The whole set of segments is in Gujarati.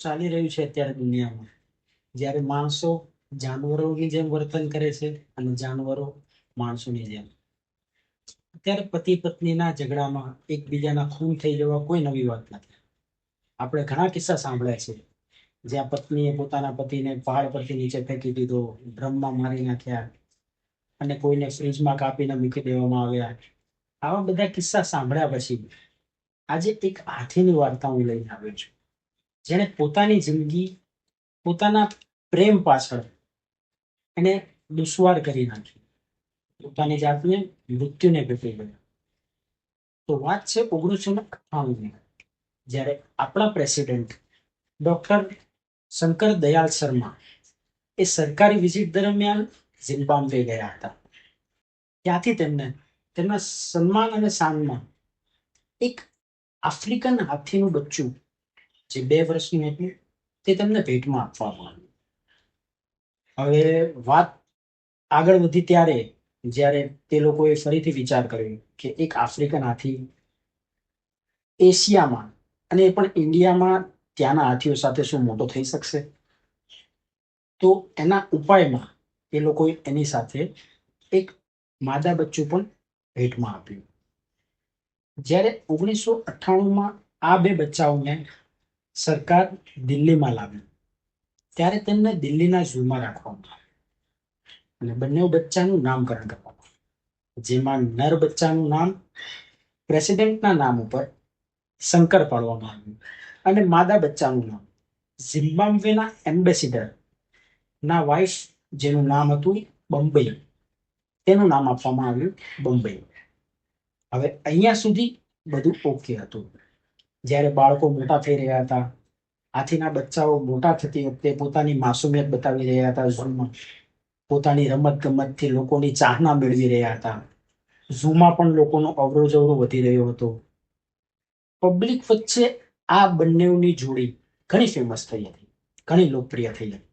ચાલી રહ્યું છે અત્યારે દુનિયામાં. જ્યારે માણસો જાનવરોની જેમ વર્તન કરે છે અને જાનવરો માણસોની જેમ. અત્યારે પતિ પત્નીના ઝઘડામાં એકબીજાના ખૂન થઈ જવા કોઈ નવી વાત નથી. આપણે ઘણા કિસ્સા સાંભળ્યા છે. જ્યાં પત્નીએ પોતાના પતિને પહાડ પરથી નીચે ફેંકી દીધો, ડ્રમમાં મારી નાખ્યા અને કોઈને ફ્રીજમાં કાપીને મૂકી દેવામાં આવ્યા. આવા બધા કિસ્સા સાંભળ્યા પછી આજે એક હાથીની વાર્તા હું લઈને આવ્યો છું. જેણે પોતાની જિંદગી, પોતાના પ્રેમ પાછળ એને દુશ્વાર કરી નાખી. પોતાની જાતને મૃત્યુને ભેટી ગયા. તો વાત છે ઓગણીસો ને અઠ્ઠાણુંની. જ્યારે આપણા પ્રેસિડેન્ટ ડોક્ટર શંકર દયાલ શર્મા એ સરકારી વિઝિટ દરમિયાન ઝિમ્બાબ્વે ગયા હતા. ત્યાંથી તેમને, તેમના સન્માન અને શાનમાં એક આફ્રિકન હાથીનું બચ્ચું જે બે વર્ષની હતી, તે તેમને ભેટમાં આપવામાં આવી. હવે વાત આગળ વધી ત્યારે, જ્યારે તે લોકોએ ફરીથી વિચાર કર્યો કે એક આફ્રિકન હાથી એશિયામાં અને પણ ઇન્ડિયામાં ત્યાંના હાથીઓ સાથે શું મોટો થઈ શકશે? તો એના ઉપાયમાં એ લોકોએ એની સાથે એક માદા બચ્ચું પણ ભેટમાં આપ્યું. જ્યારે ઓગણીસો અઠ્ઠાણુંમાં આ બે બચ્ચાઓને સરકાર દિલ્હીમાં લાવી ત્યારે તેમને દિલ્હીના ઝૂમાં રાખવામાં આવ્યા. અને બંને બચ્ચાનું નામકરણ કરવામાં જેમાં નર બચ્ચાનું નામ, પ્રેસિડેન્ટના નામ ઉપર શંકર પાડવામાં આવ્યું. અને માદા બચ્ચાનું નામ, ઝિમ્બાબ્વેના એમ્બેસિડર ના વાઇફ જેનું નામ હતું બંબઈ તેનું નામ આપવામાં આવ્યું બંબઈ હવે અહીંયા સુધી બધું ઓકે હતું. જ્યારે બાળકો મોટા થઈ રહ્યા હતા, હાથીના બચ્ચાઓ મોટા થતી વખતે પોતાની માસુમિયત બતાવી રહ્યા હતા ઝૂમાં. પોતાની રમત ગમતથી લોકોની ચાહના મેળવી રહ્યા હતા. ઝૂમાં પણ લોકોનો અવરો જવરો વધી રહ્યો હતો. પબ્લિક વચ્ચે આ બંનેની જોડી ઘણી ફેમસ થઈ હતી, ઘણી લોકપ્રિય થઈ હતી.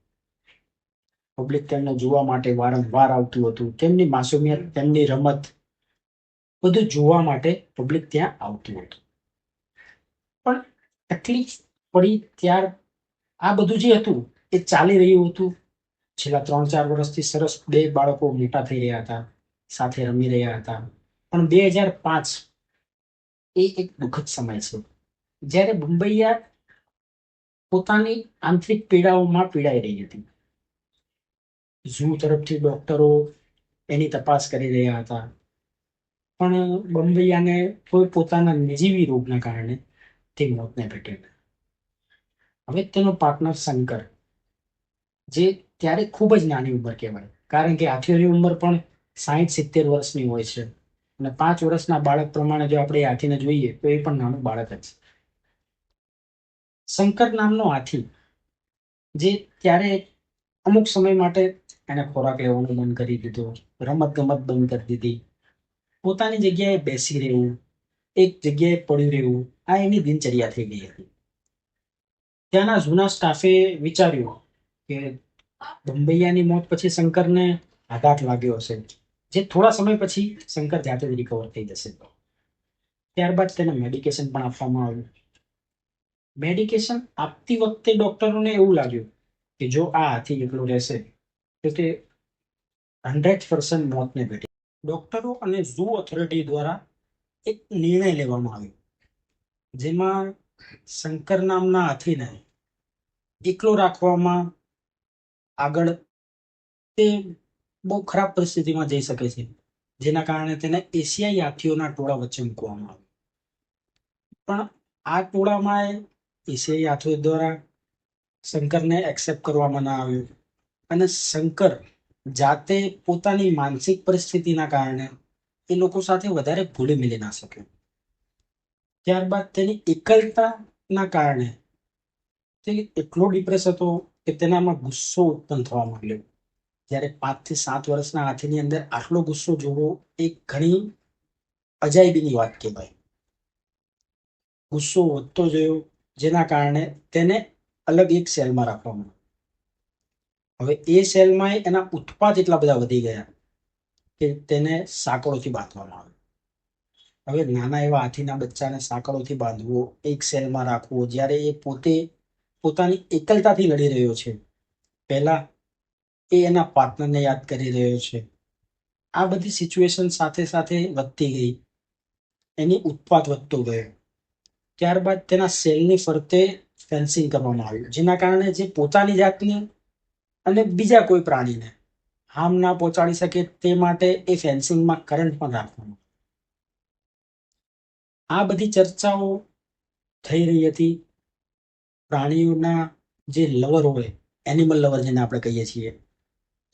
પબ્લિક તેમને જોવા માટે વારંવાર આવતું હતું. તેમની માસુમિયત, તેમની રમત બધું જોવા માટે પબ્લિક ત્યાં આવતું હતું. પણ તકલીફ પડી ત્યાર આ બધું જે હતું, એ ચાલી રહ્યું હતું. છેલ્લા ત્રણ ચાર વર્ષથી સરસ બે બાળકો મોટા થઈ રહ્યા હતા, સાથે રમી રહ્યા હતા. પણ બે હજાર પાંચ એ એક દુઃખદ સમય છે. જ્યારે મુંબઈયા પોતાની આંતરિક પીડાઓમાં પીડાઈ રહી હતી. ઝૂ તરફથી ડોક્ટરો એની તપાસ કરી રહ્યા હતા. પણ બંબૈયાને કોઈ પોતાના નિજીવી રોગના કારણે તે મોતને ભેટે હવે તેનો પાર્ટનર શંકર, જે ત્યારે ખૂબ જ નાની ઉંમર કહેવાય. કારણ કે હાથીઓની ઉંમર પણ સાહીઠ સિત્તેર વર્ષની હોય છે. અને પાંચ વર્ષના બાળક પ્રમાણે જો આપણે હાથીને જોઈએ, તો એ પણ નાનું બાળક જ છે. શંકર નામનો હાથી, જે ત્યારે અમુક સમય માટે એને ખોરાક લેવાનું બંધ કરી દીધો, રમત ગમત બંધ કરી દીધી. પોતાની જગ્યાએ બેસી રહેવું એક જગ્યાએ પડ્યું રહેવું આ એની દિનચર્યા થઈ ગઈ હતી. ત્યાંના જૂના સ્ટાફે વિચાર્યું કે બંબૈયાની મોત પછી શંકરને આઘાત લાગ્યો હશે. જે થોડા સમય પછી શંકર જાતે જ રિકવર થઈ જશે. ત્યારબાદ તેને મેડિકેશન પણ આપવામાં આવ્યું. મેડિકેશન આપતી વખતે ડોક્ટરોને એવું લાગ્યું કે જો આ હાથી એકલો રહેશે, તો તે હંડ્રેડ પર્સન્ટ મોતને ભેટી. ડોક્ટરો અને ઝૂ ઓથોરિટી દ્વારા એક નિર્ણય લેવામાં આવ્યો. જેમાં શંકર નામના હાથીને એકલો રાખવામાં આગળ તે બહુ ખરાબ પરિસ્થિતિમાં જઈ શકે છે. જેના કારણે તેને એશિયાઈ હાથીઓના ટોળા વચ્ચે મૂકવામાં આવ્યો. પણ આ ટોળામાં એશિયાઈ હાથીઓ દ્વારા શંકરને એક્સેપ્ટ કરવામાં ના આવ્યું. અને શંકર જાતે પોતાની માનસિક પરિસ્થિતિના કારણે એ લોકો સાથે વધારે ભૂલી મિલી ના શક્યો ત્યારબાદ તેની એકલતાના કારણે તે એટલો ડિપ્રેસ હતો કે તેનામાં ગુસ્સો ઉત્પન્ન થવા માંડ્યો. જ્યારે પાંચથી સાત વર્ષના હાથીની અંદર આટલો ગુસ્સો જોવો એ ઘણી અજાયબીની વાત કહેવાય. ગુસ્સો વધતો જયો જેના કારણે તેને અલગ એક સેલમાં રાખવામાં આવ્યો. હવે એ સેલમાં એના ઉત્પાદ એટલા બધા વધી ગયા કે તેને સાંકળોથી બાંધવામાં આવ્યો હવે નાના એવા હાથીના બચ્ચાને સાંકળોથી બાંધવો, એક સેલમાં રાખવો, જ્યારે એ પોતે પોતાની એકલતાથી લડી રહ્યો છે, પહેલા એ એના પાર્ટનરને યાદ કરી રહ્યો છે. આ બધી સિચ્યુએશન સાથે સાથે વધતી ગઈ, એની ઉત્પાદ વધતો ગયો. ત્યારબાદ તેના સેલની ફરતે ફેન્સિંગ કરવામાં આવ્યું, જેના કારણે જે પોતાની જાતની અને બીજા કોઈ પ્રાણીને હાર્મ ના પહોંચાડી શકે તે માટે એ ફેન્સિંગમાં કરંટ પણ રાખવાનો. આ બધી ચર્ચાઓ થઈ રહી હતી. પ્રાણીઓના જે લવર હોય એનિમલ લવર જેને આપણે કહીએ છીએ,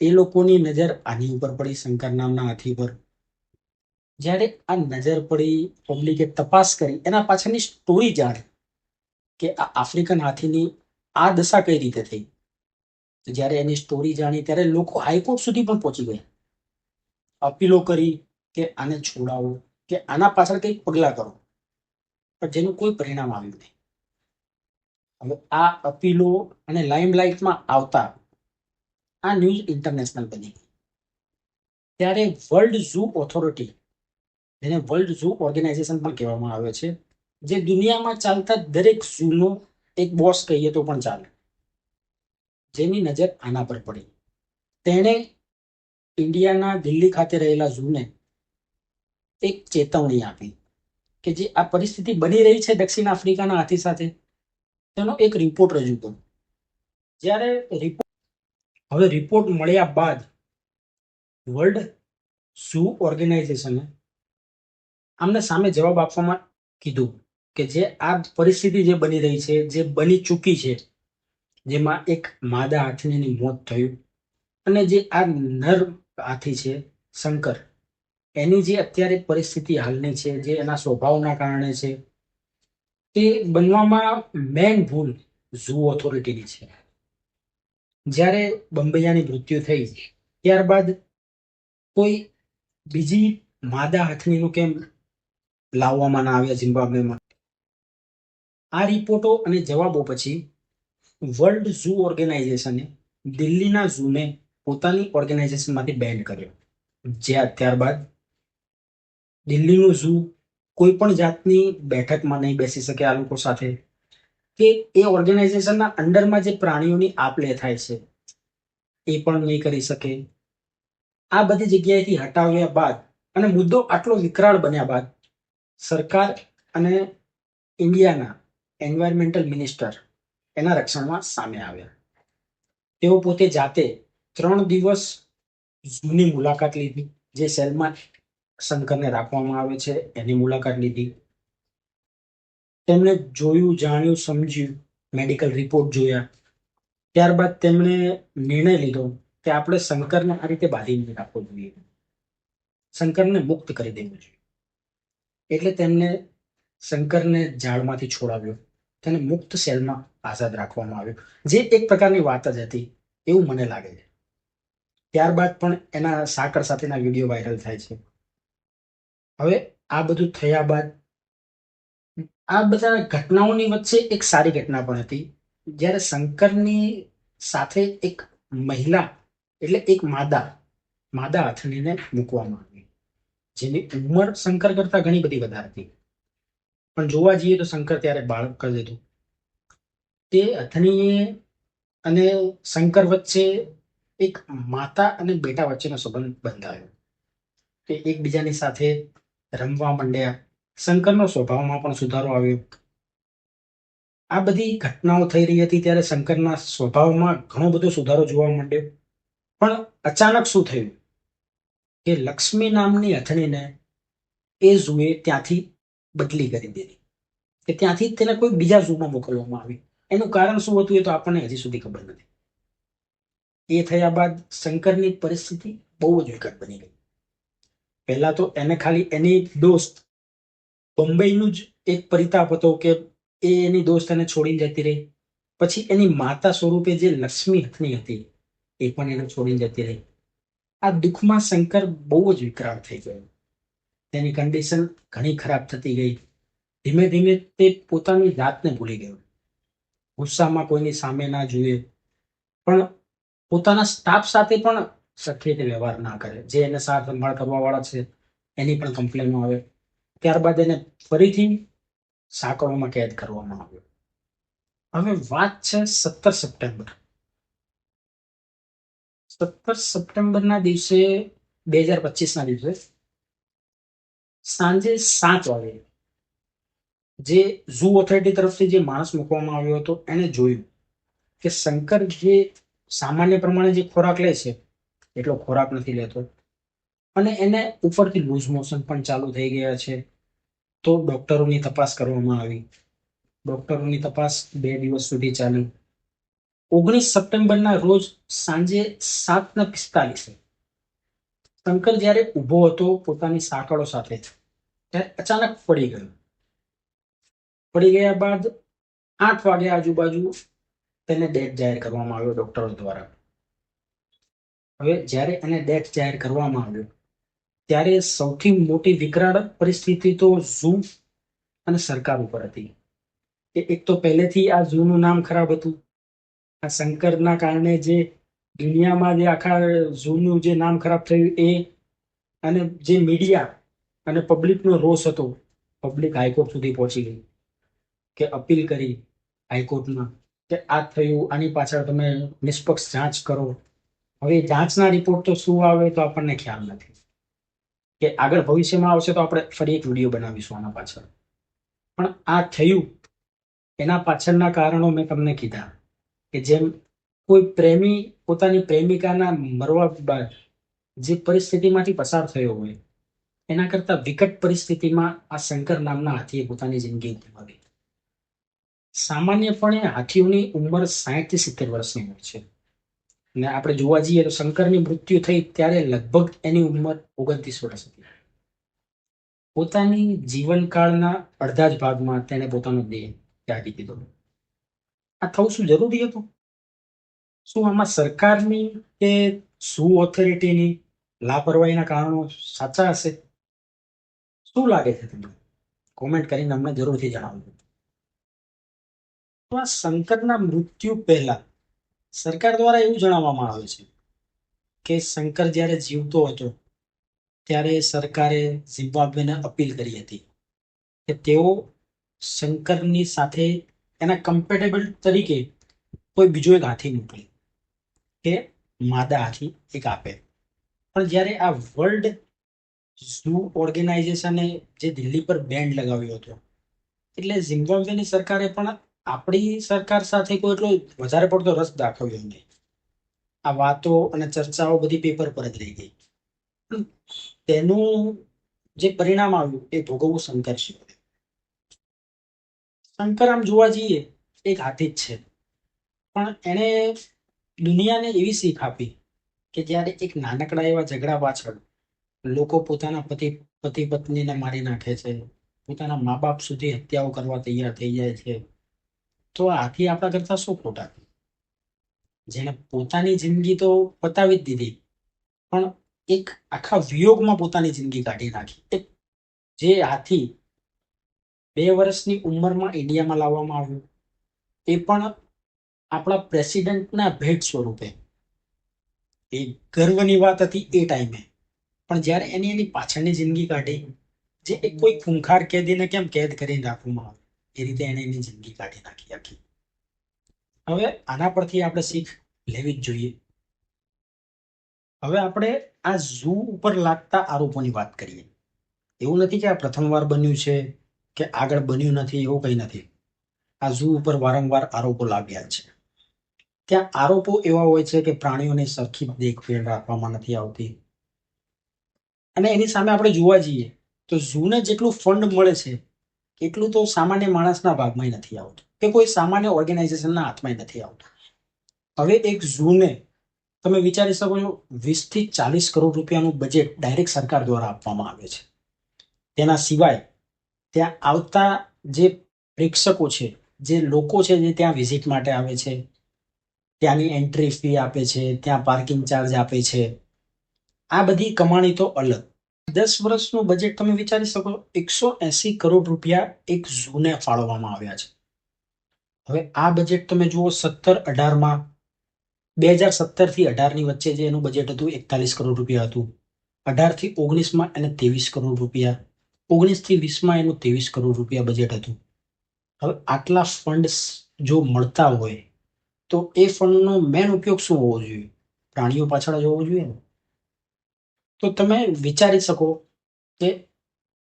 એ લોકોની નજર આની ઉપર પડી, શંકર નામના હાથી પર. જ્યારે આ નજર પડી પબ્લિકે તપાસ કરી, એના પાછળની સ્ટોરી જાણી કે આ આફ્રિકન હાથીની આ દશા કઈ રીતે થઈ? જ્યારે એની સ્ટોરી જાણી ત્યારે લોકો હાઈકોર્ટ સુધી પણ પહોંચી ગયા. અપીલો કરી કે આને છોડાવો, કે આના પાછળ કંઈક પગલાં કરો. પણ જેનું કોઈ પરિણામ આવ્યું નહીં. હવે આ અપીલો અને લાઇમલાઇટમાં આવતા આ ન્યૂઝ ઇન્ટરનેશનલ બની ગઈ. ત્યારે વર્લ્ડ ઝૂ ઓથોરિટી જેને વર્લ્ડ ઝૂ ઓર્ગેનાઇઝેશન પણ કહેવામાં આવે છે, જે દુનિયામાં ચાલતા દરેક ઝૂનો એક બોસ કહીએ તો પણ ચાલે. જેની નજર આના પર પડી. તેણે ઇન્ડિયાના દિલ્હી ખાતે રહેલા ઝૂને એક ચેતવણી આપી કે જે આ પરિસ્થિતિ બની રહી છે દક્ષિણ આફ્રિકાના હાથી સાથે. તેનો એક રિપોર્ટ રજૂ કર્યો. જ્યારે રિપોર્ટ હવે રિપોર્ટ મળ્યા બાદ વર્લ્ડ ઝૂ ઓર્ગેનાઇઝેશને આમને સામે જવાબ આપવામાં કીધું કે જે આ પરિસ્થિતિ જે બની રહી છે, જે બની ચૂકી છે જેમાં એક માદા હાથીની મોત થયું અને જે આ નર હાથી છે, શંકર, એની જે અત્યારે પરિસ્થિતિ હાલની છે, જે એના સ્વભાવના કારણે છે, તે બનવામાં મેન ભૂલ ઝૂ ઓથોરિટીની છે. જ્યારે બંબૈયાની મૃત્યુ થઈ, ત્યારબાદ કોઈ બીજી માદા હાથણીનું કેમ લાવવામાં ના આવ્યા, ઝિમ્બાબ્વેમાં? આ રિપોર્ટો અને જવાબો પછી વર્લ્ડ ઝૂ ઓર્ગેનાઇઝેશને, દિલ્હીના ઝૂને પોતાની ઓર્ગેનાઇઝેશનમાંથી બેન કર્યો. જે ત્યારબાદ દિલ્હીનું ઝૂ કોઈ પણ જાતની બેઠકમાં નહીં બેસી શકે આ લોકો સાથે. કે એ ઓર્ગેનાઇઝેશનના અંડરમાં જે પ્રાણીઓની આપ લે થાય છે, એ પણ નહીં કરી શકે. આ બધી જગ્યાએથી હટાવ્યા બાદ અને મુદ્દો આટલો વિકરાળ બન્યા બાદ સરકાર અને ઇન્ડિયાના એન્વાયરમેન્ટલ મિનિસ્ટર એના રક્ષણમાં સામે આવ્યા. તેઓ પોતે જાતે ત્રણ દિવસ જૂની મુલાકાત લીધી, જે સેલમાં શંકરને રાખવામાં આવે છે. એની મુલાકાત લીધી. તેમણે જોયું, જાણ્યું, સમજ્યું, મેડિકલ રિપોર્ટ જોયા. ત્યારબાદ તેમણે નિર્ણય લીધો કે આપણે શંકરને આ રીતે બાંધીને રાખવો જોઈએ. શંકરને મુક્ત કરી દેવું જોઈએ. એટલે તેમને શંકરને ઝાડમાંથી છોડાવ્યો. તેને મુક્ત સેલમાં આઝાદ રાખવામાં આવ્યો. જે એક પ્રકારની વાત જ હતી, એવું મને લાગે છે. ત્યારબાદ પણ એના સાકર સાથેના વીડિયો વાયરલ થાય છે. હવે આ બધું થયા બાદ, આ બધા ઘટનાઓની વચ્ચે એક સારી ઘટના પણ હતી. જ્યારે શંકરની સાથે એક મહિલા, એટલે એક માદા માદા હથણીને મૂકવામાં આવી. જેની ઉંમર શંકર કરતા ઘણી બધી વધારે હતી. પણ જોવા જઈએ તો શંકર ત્યારે બાળક કરી દીધું તે અથનીએ અને શંકર વચ્ચે એક માતા અને બેટા વચ્ચેનો સંબંધ બંધાયો. તે એકબીજાની સાથે રમવા માંડ્યા. શંકરનો સ્વભાવમાં પણ સુધારો આવ્યો. આ બધી ઘટનાઓ થઈ રહી હતી ત્યારે શંકરના સ્વભાવમાં ઘણો બધો સુધારો જોવા માંડ્યો. પણ અચાનક શું થયું? કે લક્ષ્મી નામની અથણીને એ જુએ ત્યાંથી બદલી કરી દીધી કે ત્યાંથી તેને કોઈ બીજા ઝૂમાં મોકલવામાં આવી. એનું કારણ શું હતું એ તો આપણને હજી સુધી ખબર નથી. એ થયા બાદ શંકરની પરિસ્થિતિ બહુ જ વિકટ બની ગઈ. પહેલા તો એને ખાલી એની દોસ્ત બોમ્બેનું જ એક પરિતાપ હતો કે એ એની દોસ્ત એને છોડીને જતી રહી. પછી એની માતા સ્વરૂપે જે લક્ષ્મી હથની હતી, એ પણ એને છોડીને જતી રહી. આ દુઃખમાં શંકર બહુ જ વિકરાળ થઈ ગયો. તેની કન્ડિશન ઘણી ખરાબ થતી ગઈ. ધીમે ધીમે તે પોતાની જાતને ભૂલી ગયો. ગુસ્સામાં કોઈની સામે ના જોઈએ પણ પોતાના સ્ટાફ સાથે પણ શક્ય રીતે વ્યવહાર ના કરે. જે એને સાર સંભાળ કરવા વાળા છે, એની પણ કમ્પ્લેનો આવે. ત્યારબાદ એને ફરીથી સાંકળોમાં કેદ કરવામાં આવ્યો. હવે વાત છે સત્તર સપ્ટેમ્બર. સત્તર સપ્ટેમ્બરના દિવસે, બે હજાર પચીસના દિવસે સાંજે સાત વાગે જે ઝૂ ઓથોરિટી તરફથી જે માણસ મૂકવામાં આવ્યો હતો એણે જોયું કે શંકર જે સામાન્ય પ્રમાણે જે ખોરાક લે છે, એટલો ખોરાક નથી લેતો. અને એને ઉપરથી લૂઝ મોશન પણ ચાલુ થઈ ગયા છે. તો ડોક્ટરોની તપાસ કરવામાં આવી. ડોક્ટરોની તપાસ બે દિવસ સુધી ચાલી. ઓગણીસ સપ્ટેમ્બરના રોજ સાંજે સાતના પિસ્તાલીસે શંકર જ્યારે ઊભો હતો, પોતાની સાંકળો સાથે અચાનક પડી ગયો. પડી ગયા બાદ આઠ વાગે આજુબાજુ તેને ડેથ જાહેર કરવામાં આવ્યો ડોક્ટરો દ્વારા. હવે જ્યારે એને ડેથ જાહેર કરવામાં આવ્યો, ત્યારે સૌથી મોટી વિકરાળ પરિસ્થિતિ તો ઝૂ અને સરકાર ઉપર હતી. કે એક તો પહેલેથી આ ઝૂનું નામ ખરાબ હતું. આ શંકરના કારણે જે દુનિયામાં જે આખા ઝૂનું જે નામ ખરાબ થયું એ અને જે મીડિયા અને પબ્લિકનો રોષ હતો. પબ્લિક હાઈકોર્ટ સુધી પહોંચી ગઈ. કે અપીલ કરી હાઈકોર્ટમાં કે આ થયું, આની પાછળ તમે નિષ્પક્ષ જાંચ કરો. હવે જાંચના રિપોર્ટ તો શું આવે તો આપણને ખ્યાલ નથી. કે આગળ ભવિષ્યમાં આવશે તો આપણે ફરી એક વીડિયો બનાવીશું આના પાછળ. પણ આ થયું, એના પાછળના કારણો મેં તમને કીધા. કે જેમ કોઈ પ્રેમી પોતાની પ્રેમિકાના મરવા બાદ જે પરિસ્થિતિમાંથી પસાર થયો હોય એના કરતા વિકટ પરિસ્થિતિમાં આ શંકર નામના હાથીએ પોતાની જિંદગી ગુમાવી. સામાન્યપણે હાથીઓની ઉંમર સાહીઠથી સિત્તેર વર્ષની હોય છે. અને આપણે જોવા જઈએ તો શંકરની મૃત્યુ થઈ ત્યારે લગભગ એની ઉંમર ઓગણત્રીસ વર્ષ હતી. પોતાની જીવનકાળના અડધા જ ભાગમાં તેણે પોતાનો દેહ ત્યાગી દીધો. આ થવું શું જરૂરી હતું? શું આમાં સરકારની કે શું ઓથોરિટીની લાપરવાહીના કારણો સાચા હશે? શું લાગે છે તમને? કોમેન્ટ કરીને અમને જરૂરથી જણાવજો. આ શંકરના મૃત્યુ પહેલા સરકાર દ્વારા એવું જણાવવામાં આવે છે કે શંકર જ્યારે જીવતો હતો, ત્યારે સરકારે ઝિમ્બાબ્વેને અપીલ કરી હતી કે તેઓ શંકરની સાથે એના કમ્પેટેબલ તરીકે કોઈ બીજો એક હાથી મોકલે કે માદા હાથી એક આપે. પણ જ્યારે આ વર્લ્ડ ઝૂ ઓર્ગેનાઇઝેશને જે દિલ્હી પર બેન્ડ લગાવ્યો હતો. એટલે ઝિમ્બાબ્વેની સરકારે પણ આપણી સરકાર સાથે કોઈ એટલો વધારે પડતો રસ દાખવ્યો નહીં. આ વાતો અને ચર્ચાઓ બધી પેપર પર જ રહી ગઈ. તેનું જે પરિણામ આવ્યું એ ભોગવવું શંકર શંકર આમ જોવા જઈએ એક હાથી જ છે. પણ એણે દુનિયાને એવી શીખ આપી કે જ્યારે એક નાનકડા એવા ઝઘડા પાછળ લોકો પોતાના પતિ પતિ પત્નીને મારી નાખે છે. પોતાના મા બાપ સુધી હત્યાઓ કરવા તૈયાર થઈ જાય છે. તો આથી આપણા કરતા શું ખોટા જેને પોતાની જિંદગી તો પતાવી જ દીધી. પણ એક આખા વિયોગમાં પોતાની જિંદગી કાઢી નાખી. જે હાથી બે વર્ષની ઉંમરમાં ઇન્ડિયામાં લાવવામાં આવ્યું. એ પણ આપણા પ્રેસિડેન્ટના ભેટ સ્વરૂપે. એ ગર્વની વાત હતી એ ટાઈમે. પણ જ્યારે એની એની પાછળની જિંદગી કાઢી, જે કોઈ ખૂંખાર કેદીને કેમ કેદ કરીને રાખવામાં આવે, એ રીતે એણે એની જિંદગી કાઢી નાખી આખી. હવે આના પરથી આપણે શીખ લેવી જ જોઈએ. હવે આપણે આ ઝૂ ઉપર લાગતા આરોપોની વાત કરીએ. એવું નથી કે આ પ્રથમવાર બન્યું છે, કે આગળ બન્યું નથી, એવું કંઈ નથી. આ ઝૂ ઉપર વારંવાર આરોપો લાગ્યા છે. ત્યાં આરોપો એવા હોય છે કે પ્રાણીઓની સરખી દેખભેળ રાખવામાં નથી આવતી અને એની સામે આપણે જોવા જઈએ, તો ઝૂને જેટલું ફંડ મળે છે, એટલું તો સામાન્ય માણસના ભાગમાં નથી આવતું. કે કોઈ સામાન્ય ઓર્ગેનાઇઝેશનના હાથમાં નથી આવતું. હવે એક ઝૂને, તમે વિચારી શકો છો, વીસથી ચાલીસ કરોડ રૂપિયાનું બજેટ ડાયરેક્ટ સરકાર દ્વારા આપવામાં આવે છે. તેના સિવાય, ત્યાં આવતા જે પ્રેક્ષકો છે, જે લોકો છે જે ત્યાં વિઝિટ માટે આવે છે, ત્યાંની એન્ટ્રી ફી આપે છે, ત્યાં પાર્કિંગ ચાર્જ આપે છે, આ બધી કમાણી તો અલગ. દસ વર્ષનું બજેટ તમે વિચારી શકો, એકસો એસી કરોડ રૂપિયા એક ઝૂને ફાળવવામાં આવ્યા છે. હવે આ બજેટ તમે જુઓ, સત્તર અઢારમાં, બે હજાર સત્તરથી અઢારની વચ્ચે જે એનું બજેટ હતું, એકતાલીસ કરોડ રૂપિયા હતું. અઢારથી ઓગણીસમાં એને ત્રેવીસ કરોડ રૂપિયા, ઓગણીસથી વીસમાં એનું ત્રેવીસ કરોડ રૂપિયા બજેટ હતું. હવે આટલા ફંડ જો મળતા હોય, તો એ ફંડનો મેન ઉપયોગ શું હોવો જોઈએ? પ્રાણીઓ પાછળ જ હોવો જોઈએ ને? તો તમે વિચારી શકો કે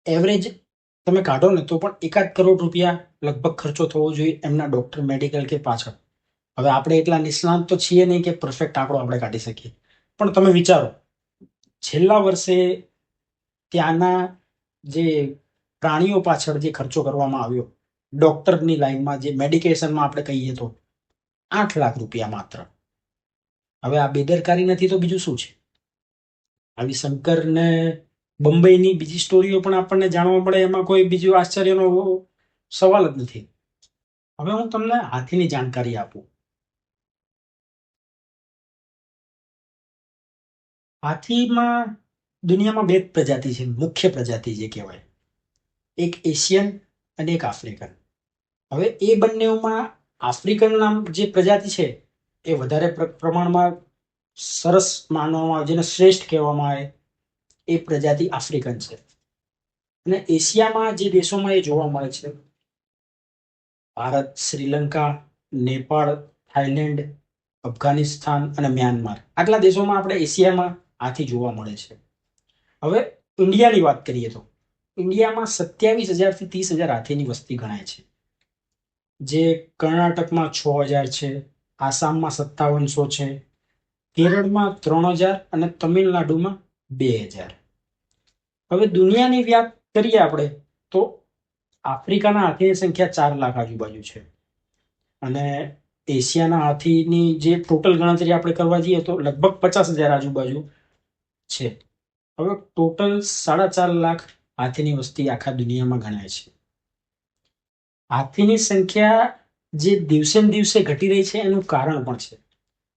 એવરેજ તમે કાઢો ને તો પણ એકાદ કરોડ રૂપિયા લગભગ ખર્ચો થવો જોઈએ એમના ડૉક્ટર મેડિકલ કે પાછળ. હવે આપણે એટલા નિષ્ણાંત તો છીએ નહીં કે પરફેક્ટ આંકડો આપણે કાઢી શકીએ. પણ તમે વિચારો, છેલ્લા વર્ષે ત્યાંના જે પ્રાણીઓ પાછળ જે ખર્ચો કરવામાં આવ્યો ડૉક્ટરની લાઈનમાં જે મેડિકેશનમાં આપણે કહીએ તો આઠ લાખ રૂપિયા માત્ર. હવે આ બેદરકારી નથી તો બીજું શું છે? આવી શંકર ને બંબઈની બીજી સ્ટોરીઓ પણ આપણને જાણવા મળે, એમાં કોઈ બીજું આશ્ચર્યનો સવાલ જ નથી. હવે હું તમને હાથીની જાણકારી આપું. હાથીમાં દુનિયામાં બે પ્રજાતિ છે, મુખ્ય પ્રજાતિ જે કહેવાય. એક એશિયન અને એક આફ્રિકન. હવે એ બંનેમાં આફ્રિકન નામ જે પ્રજાતિ છે, એ વધારે પ્ર- પ્રમાણમાં સરસ માનવામાં આવે, જેને શ્રેષ્ઠ કહેવામાં આવે, એ પ્રજાતિ આફ્રિકન છે. અને એશિયામાં જે દેશોમાં એ જોવા મળે છે, ભારત, શ્રીલંકા, નેપાળ થાઈલેન્ડ અફઘાનિસ્તાન અને મ્યાનમાર. આટલા દેશોમાં આપણે એશિયામાં હાથી જોવા મળે છે. હવે ઇન્ડિયાની વાત કરીએ તો. ઇન્ડિયામાં સત્યાવીસ હજારથી ત્રીસ હજાર હાથીની વસ્તી ગણાય છે. જે કર્ણાટકમાં છ હજાર છે, આસામમાં સત્તાવનસો છે કેરળમાં ત્રણ હજાર અને તમિલનાડુમાં બે હજાર. હવે દુનિયાની વાત કરીએ આપણે, તો આફ્રિકાના હાથીની સંખ્યા ચાર લાખ આજુબાજુ છે. અને એશિયાના હાથીની જે ટોટલ ગણતરી આપણે કરવા જઈએ તો લગભગ પચાસ હજાર આજુબાજુ છે. હવે ટોટલ સાડા ચાર લાખ હાથીની વસ્તી આખા દુનિયામાં ગણાય છે. હાથીની સંખ્યા જે દિવસે ને દિવસે ઘટી રહી છે, એનું કારણ પણ છે.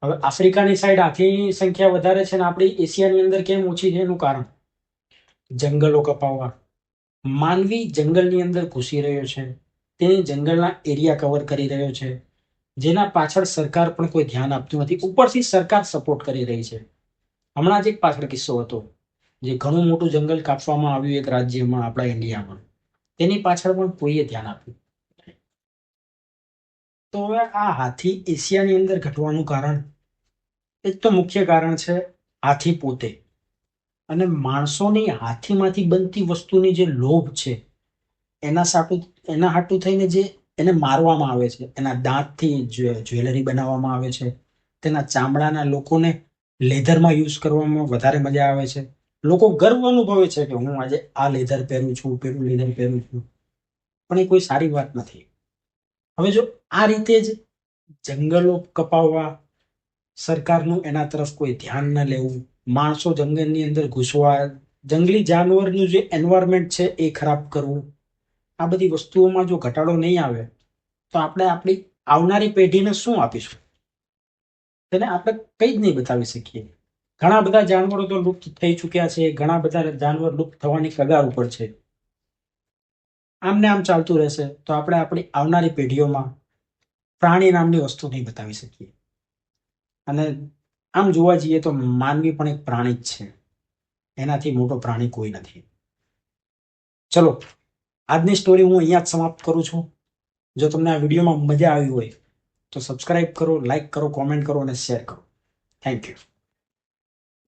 હવે આફ્રિકાની સાઈડ આથી સંખ્યા વધારે છે ને આપણી એશિયાની અંદર કેમ ઓછી છે એનું કારણ? જંગલો કપાવવા. માનવી જંગલની અંદર ઘૂસી રહ્યો છે. તે જંગલના એરિયા કવર કરી રહ્યો છે. જેના પાછળ સરકાર પણ કોઈ ધ્યાન આપતું નથી. ઉપરથી સરકાર સપોર્ટ કરી રહી છે. હમણાં જ એક પાછળ કિસ્સો હતો. જે ઘણું મોટું જંગલ કાપવામાં આવ્યું એક રાજ્યમાં, આપણા ઇન્ડિયામાં તેની પાછળ પણ કોઈએ ધ્યાન આપ્યું. તો હવે આ હાથી એશિયાની અંદર ઘટવાનું કારણ એક તો મુખ્ય કારણ છે હાથી પોતે. અને માણસોની હાથીમાંથી બનતી વસ્તુની જે લોભ છે, એના સાટું, એના હાટું થઈને જે એને મારવામાં આવે છે, એના દાંતથી જ્વેલરી બનાવવામાં આવે છે, તેના ચામડાના લોકોને લેધરમાં યુઝ કરવામાં વધારે મજા આવે છે. લોકો ગર્વ અનુભવે છે કે હું આજે આ લેધર પહેરું છું, પેલું લેધર પહેરું છું. પણ એ કોઈ સારી વાત નથી. હવે જો આ રીતે જ જંગલો કપાવવા સરકારનું એના તરફ કોઈ ધ્યાન ન લેવું, માણસો જંગલની અંદર ઘૂસવા, જંગલી જાનવરનું જે એન્વાયરમેન્ટ છે એ ખરાબ કરવું, આ બધી વસ્તુઓમાં જો ઘટાડો નહીં આવે, તો આપણે આપણી આવનારી પેઢીને શું આપીશું? તેને આપણે કંઈ જ નહીં બતાવી શકીએ. ઘણા બધા જાનવરો તો લુપ્ત થઈ ચૂક્યા છે, ઘણા બધા જાનવર લુપ્ત થવાની કગાર ઉપર છે. આમને આમ ચાલતું રહેશે તો આપણે આપણી આવનારી પેઢીઓમાં પ્રાણી નામની વસ્તુ નહીં બતાવી શકીએ. અને આમ જોવા જઈએ તો માનવી પણ એક પ્રાણી જ છે. એનાથી મોટો પ્રાણી કોઈ નથી. ચલો, આજની સ્ટોરી હું અહીંયા જ સમાપ્ત કરું છું. જો તમને આ વિડીયોમાં મજા આવી હોય તો સબસ્ક્રાઇબ કરો લાઈક કરો કોમેન્ટ કરો અને શેર કરો. Thank you